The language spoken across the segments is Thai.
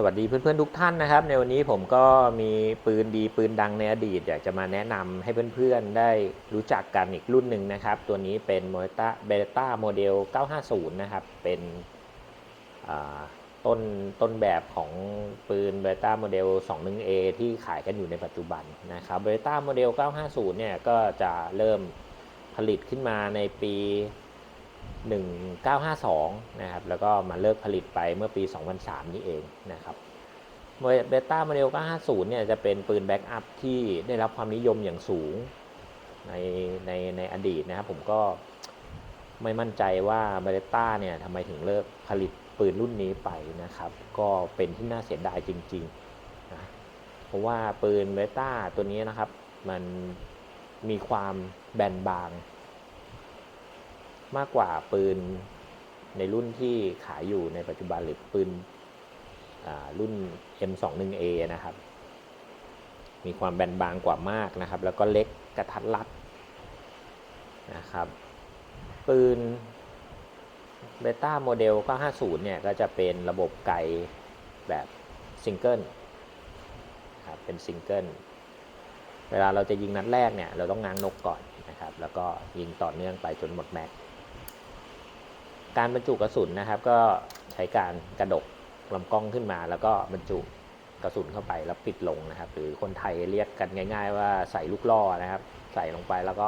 สวัสดีเพื่อนๆทุกท่านนะครับ ในวันนี้ผมก็มีปืนดีปืนดังในอดีต อยากจะมาแนะนำให้เพื่อนๆได้รู้จักกันอีกรุ่นหนึ่งนะครับ ตัวนี้เป็น m o t a Beta Model 950 นะครับ เป็นต้นต้นแบบของปืน Beta Model 21A ที่ขายกันอยู่ในปัจจุบันนะครับ Beta Model 950 เนี่ยก็จะเริ่มผลิตขึ้นมาในปี 1952 นะครับ แล้วก็มาเลิกผลิตไปเมื่อปี 2003 นี่เองนะครับเบต้าโมเดล950 เนี่ยจะเป็นปืนแบ็กอัพที่ได้รับความนิยมอย่างสูงในในในอดีตนะครับ ผมก็ไม่มั่นใจว่าเบต้าเนี่ยทำไมถึงเลิกผลิตปืนรุ่นนี้ไปนะครับ ก็เป็นที่น่าเสียดายจริงๆนะเพราะว่าปืนเบต้าตัวนี้นะครับ มันมีความแบนบาง มากกว่าปืนในรุ่นที่ขายอยู่ในปัจจุบันหรือปืนรุ่น M21A นะครับ มีความแบนบางกว่ามากนะครับ แล้วก็เล็กกระทัดรัดนะครับ ปืนเบต้าโมเดล950 เนี่ย ก็จะเป็นระบบไกแบบซิงเกิลครับเป็นซิงเกิลเวลาเราจะยิงนัดแรกเนี่ย เราต้องง้างนกก่อนนะครับ แล้วก็ยิงต่อเนื่องไปจนหมดแม็ก การบรรจุกระสุนนะครับ ก็ใช้การกระดกลำกล้องขึ้นมา แล้วก็บรรจุกระสุนเข้าไปแล้วปิดลงนะครับ หรือคนไทยเรียกกันง่าย ๆ ว่าใส่ลูกล่อนะครับ ใส่ลงไปแล้วก็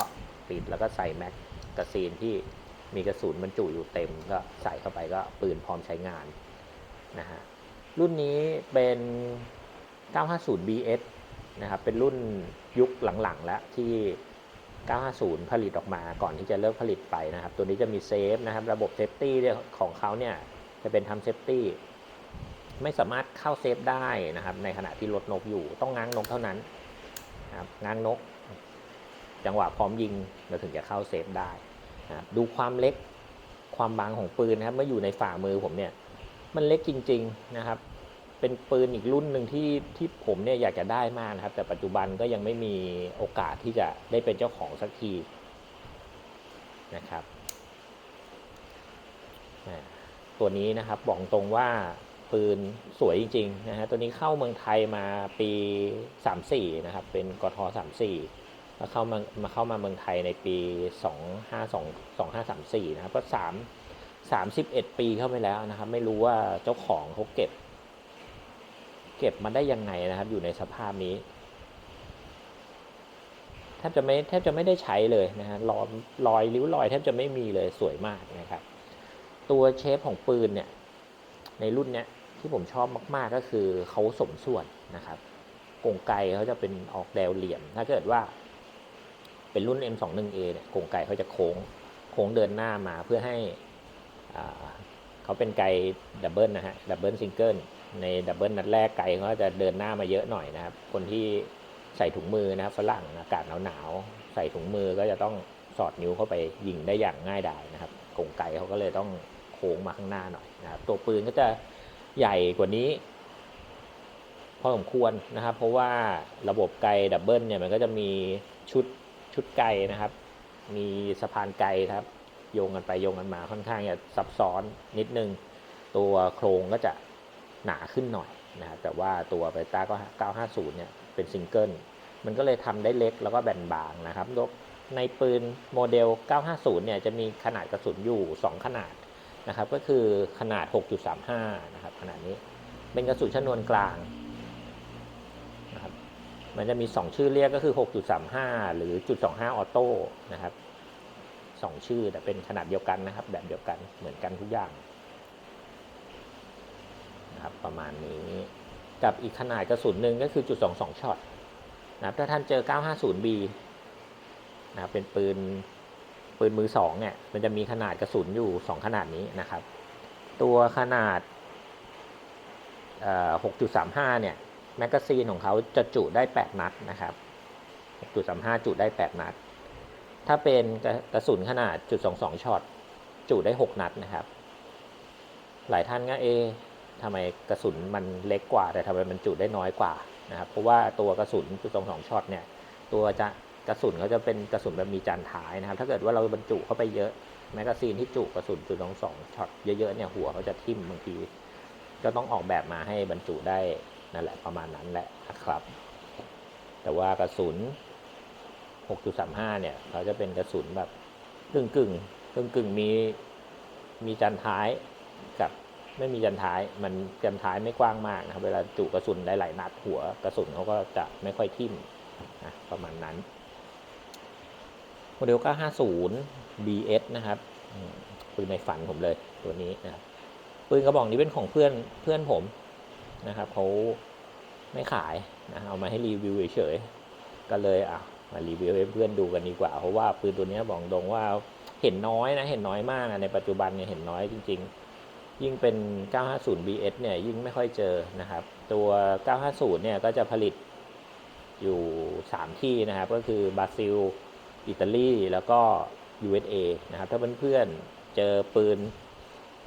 ปิดแล้วก็ใส่แม็กกาซีนที่มีกระสุนบรรจุอยู่เต็ม ก็ใส่เข้าไปก็ปืนพร้อมใช้งานนะฮะรุ่นนี้เป็น 950 BS นะครับเป็นรุ่นยุคหลังๆแล้วที่ 90 ผลิตออกมาก่อนที่จะเลิกผลิตไปนะครับ ตัวนี้จะมีเซฟนะครับ ระบบเซฟตี้ของเขาเนี่ยจะเป็นทำเซฟตี้ไม่สามารถเข้าเซฟได้นะครับ ในขณะที่รถนกอยู่ต้องง้างนกเท่านั้นนะครับง้างนก จังหวะพร้อมยิงเราถึงจะเข้าเซฟได้นะครับดูความเล็กความบางของปืนนะครับเมื่ออยู่ในฝ่ามือผมเนี่ย มันเล็กจริง ๆนะครับ เป็นปืนอีกรุ่นหนึ่งที่ที่ผมเนี่ยอยากจะได้มากนะครับ แต่ปัจจุบันก็ยังไม่มีโอกาสที่จะได้เป็นเจ้าของสักทีนะครับตัวนี้นะครับบอกตรงว่าปืนสวยจริงๆนะฮะตัวนี้เข้าเมืองไทยมาปี 34 นะครับ เป็นกท34แล้วเข้ามามาเข้ามาเมืองไทยในปี 252 2534 นะครับก็3 31 ปีเข้าไปแล้วนะครับ ไม่รู้ว่าเจ้าของเขาเก็บ เก็บมาได้ยังไงนะครับ อยู่ในสภาพนี้แทบจะไม่แทบจะไม่ได้ใช้เลยนะฮะรอยรอยริ้วรอยแทบจะไม่มีเลยสวยมากนะครับ ตัวเชฟของปืนเนี่ยในรุ่นเนี้ยที่ผมชอบมาก ๆก็คือเขาสมส่วนนะครับกงไกเขาจะเป็นออกแนวเหลี่ยม ถ้าเกิดว่า เป็นรุ่น M21A เนี่ยกงไกเขาจะโค้งโค้งเดินหน้ามาเพื่อให้เขาเป็นไกดับเบิลนะฮะดับเบิลซิงเกิล ในดับเบิลนัดแรกไกเขาจะเดินหน้ามาเยอะหน่อยนะครับ คนที่ใส่ถุงมือนะครับฝรั่งอากาศหนาวๆใส่ถุงมือก็จะต้องสอดนิ้วเข้าไปยิงได้อย่างง่ายดายนะครับกงไก่เขาก็เลยต้องโค้งมาข้างหน้าหน่อยนะครับตัวปืนก็จะใหญ่กว่านี้พอสมควรนะครับ เพราะว่าระบบไกดับเบิลเนี่ยมันก็จะมีชุดชุดไกนะครับ มีสะพานไกครับ โยงกันไปโยงกันมาค่อนข้างจะซับซ้อนนิดนึง ตัวโครงก็จะ หนาขึ้นหน่อยนะครับแต่ว่าตัวเบต้าก็ 950 เนี่ย เป็นซิงเกิล มันก็เลยทำได้เล็กแล้วก็แบนบางนะครับในปืนโมเดล 950 เนี่ย จะมีขนาดกระสุนอยู่ 2 ขนาดนะครับ ก็คือขนาด 6.35 นะครับ ขนาดนี้ เป็นกระสุนชนวนกลางนะครับ มันจะมี 2 ชื่อเรียกก็คือ 6.35 หรือจุด25 ออโต้นะครับ 2 ชื่อแต่เป็นขนาดเดียวกันนะครับ แบบเดียวกัน เหมือนกันทุกอย่าง นะครับประมาณนี้ กับอีกขนาดกระสุนหนึ่งก็คือจุด22ช็อตนะครับถ้าท่านเจอ 950B นะครับเป็นปืนปืนมือสองเนี่ยมันจะมีขนาดกระสุนอยู่ 2 ขนาดนี้นะครับ ตัวขนาด 6.35 เนี่ยแมกกาซีนของเขาจะจุได้ 8 นัดนะครับ 6.35 จุได้ 8 นัด ถ้าเป็นกระสุนขนาดจุด22ช็อตจุได้ 6 นัดนะครับ หลายท่านก็เอ ทำไมกระสุนมันเล็กกว่า แต่ทำไมมันจุได้น้อยกว่านะครับเพราะว่าตัวกระสุนจุด22ช็อตเนี่ยตัวจะกระสุนเขาจะเป็นกระสุนแบบมีจานท้ายนะครับ ถ้าเกิดว่าเราบรรจุเข้าไปเยอะแมกกาซีนที่จุกระสุนจุดสองสองช็อตเยอะๆเนี่ยหัวเขาจะทิ่มบางทีก็ต้องออกแบบมาให้บรรจุได้นั่นแหละประมาณนั้นแหละนะครับ แต่ว่ากระสุน 6.35 เนี่ยเขาจะเป็นกระสุนแบบกึ่งกึ่งกึ่งกึ่งมีมีจันท้ายกับ ไม่มีจันท้าย มันจันท้ายไม่กว้างมากนะครับ เวลาจุกระสุนหลายนัดหัวกระสุนเขาก็จะไม่ค่อยทิ่มนะประมาณนั้น โมเดล 950 BS นะครับปืนในฝันผมเลยตัวนี้นะครับปืนกระบอกนี้เป็นของเพื่อนเพื่อนผมนะครับเขาไม่ขายนะเอามาให้รีวิวเฉยๆก็เลยอะมารีวิวให้เพื่อนดูกันดีกว่า เพราะว่าปืนตัวนี้บอกตรงว่าเห็นน้อยนะเห็นน้อยมากนะในปัจจุบันเนี่ยเห็นน้อยจริง ๆ ยิ่งเป็น 950 BS เนี่ยยิ่งไม่ค่อยเจอนะครับ ตัว 950 เนี่ยก็จะผลิตอยู่ 3 ที่นะครับ ก็คือบราซิล อิตาลี แล้วก็ USA นะครับ ถ้าเพื่อนๆเจอปืน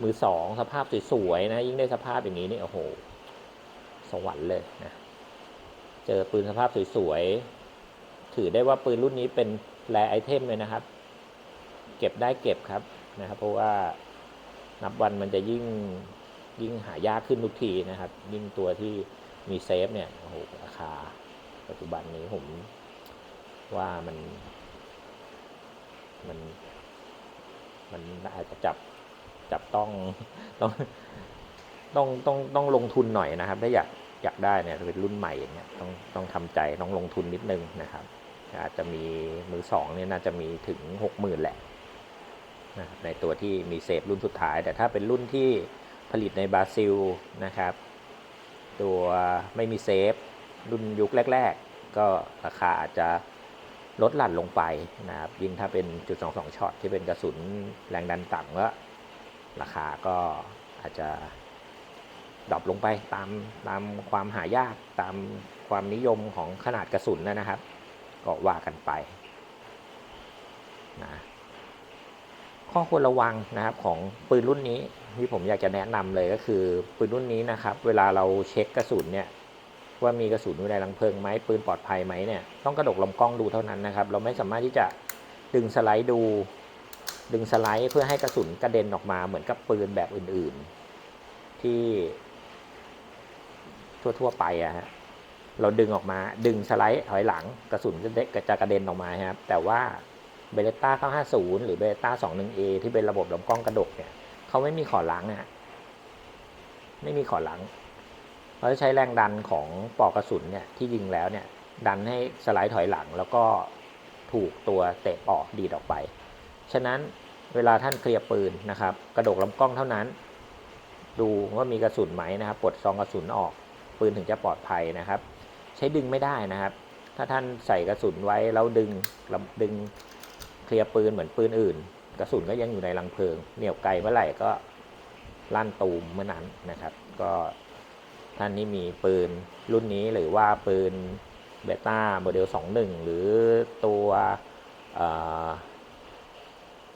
มือสองสภาพสวยๆนะ ยิ่งได้สภาพอย่างนี้นี่โอ้โห สวรรค์เลยนะ เจอปืนสภาพสวยๆ ถือได้ว่าปืนรุ่นนี้เป็นแรไอเทมเลยนะครับ เก็บได้เก็บครับนะครับ เพราะว่า นับวันมันจะยิ่งยิ่งหายากขึ้นทุกทีนะครับ ยิ่งตัวที่มีเซฟเนี่ยโอ้โหราคา ปัจจุบันนี้ผมว่ามัน มัน มันอาจจะจับจับต้องต้องต้องต้องต้องลงทุนหน่อยนะครับ ถ้าอยากอยากได้เนี่ยเป็นรุ่นใหม่อย่างเงี้ยต้องต้องทำใจต้องลงทุนนิดนึงนะครับ อาจจะมีมือสองเนี่ยน่าจะมีถึงหกหมื่นแหละ นะครับในตัวที่มีเซฟรุ่นสุดท้าย แต่ถ้าเป็นรุ่นที่ผลิตในบราซิลนะครับ ตัวไม่มีเซฟรุ่นยุคแรก ๆ ก็ราคาอาจจะลดหลั่นลงไปนะครับยิ่งถ้าเป็นจุดสองสองช็อตที่เป็นกระสุนแรงดันต่ำก็ราคาก็อาจจะดรอปลงไปตามตามความหายากตามความนิยมของขนาดกระสุนนะครับ ก็ว่ากันไปนะ ข้อควรระวังนะครับของปืนรุ่นนี้ที่ผมอยากจะแนะนำเลยก็คือปืนรุ่นนี้นะครับ เวลาเราเช็คกระสุนเนี่ยว่ามีกระสุนอยู่ในรังเพลิงไหมปืนปลอดภัยไหมเนี่ยต้องกระดกลำกล้องดูเท่านั้นนะครับ เราไม่สามารถที่จะดึงสไลด์ดู ดึงสไลด์เพื่อให้กระสุนกระเด็นออกมาเหมือนกับปืนแบบอื่น ๆ ที่ทั่วๆไปอะฮะเราดึงออกมา ดึงสไลด์ถอยหลังกระสุนจะจะกระเด็นออกมาครับแต่ว่า เบเลต้า950 หรือเบเลต้า 21A ที่เป็นระบบลำกล้องกระดกเนี่ยเขาไม่มีขอหลังอะไม่มีขอหลังเราจะใช้แรงดันของปอกกระสุนเนี่ยที่ยิงแล้วเนี่ยดันให้สไลด์ถอยหลังแล้วก็ถูกตัวเตะออกดีดออกไป ฉะนั้นเวลาท่านเคลียร์ปืนนะครับ กระดกลำกล้องเท่านั้น ดูว่ามีกระสุนไหมนะครับปลดซองกระสุนออก ปืนถึงจะปลอดภัยนะครับ ใช้ดึงไม่ได้นะครับ ถ้าท่านใส่กระสุนไว้แล้วดึงดึง เคลียร์ปืนเหมือนปืนอื่น กระสุนก็ยังอยู่ในรังเพลิง เหนี่ยวไกลเมื่อไหร่ก็ลั่นตูมเมื่อนั้นนะครับ ก็ท่านนี้มีปืนรุ่นนี้หรือว่าปืนเบต้าโมเดล 21 หรือตัวเอ่อ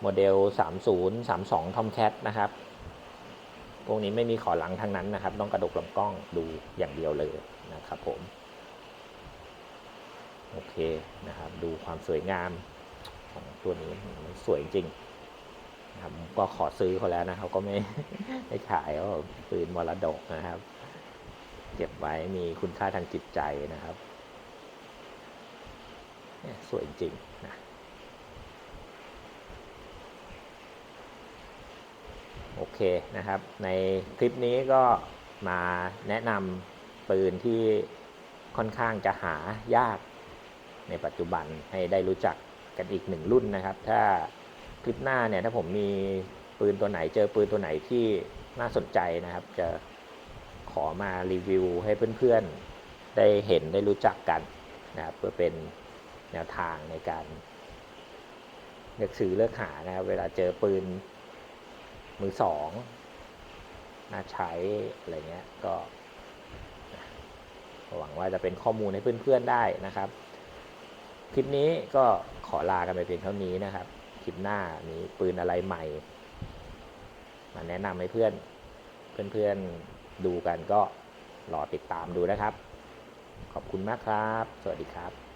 โมเดล 30 32 Tomcat นะครับ พวกนี้ไม่มีขอหลังทั้งนั้นนะครับ ต้องกระดกลำกล้องดูอย่างเดียวเลยนะครับผม โอเคนะครับ ดูความสวยงาม ของตัวนี้มันสวยจริงครับก็ขอซื้อเขาแล้วนะเขาก็ไม่ไม่ขายเขาปืนมรดกนะครับ เก็บไว้มีคุณค่าทางจิตใจนะครับสวยจริงนะโอเคนะครับ ในคลิปนี้ก็มาแนะนำปืนที่ค่อนข้างจะหายากในปัจจุบันให้ได้รู้จัก กันอีกหนึ่งรุ่นนะครับ ถ้าคลิปหน้าเนี่ยถ้าผมมีปืนตัวไหน เจอปืนตัวไหนที่น่าสนใจนะครับ จะขอมารีวิวให้เพื่อนๆ ได้เห็นได้รู้จักกันนะครับเพื่อเป็นแนวทางในการเลือกซื้อเลือกหานะครับเวลาเจอปืนมือสองน่าใช้อะไรเงี้ยก็หวังว่าจะเป็นข้อมูลให้เพื่อนๆได้นะครับ คลิปนี้ก็ขอลากันไปเพียงเท่านี้นะครับ คลิปหน้ามีปืนอะไรใหม่ มาแนะนำให้เพื่อน เพื่อนๆดูกันก็รอติดตามดูนะครับ ขอบคุณมากครับ สวัสดีครับ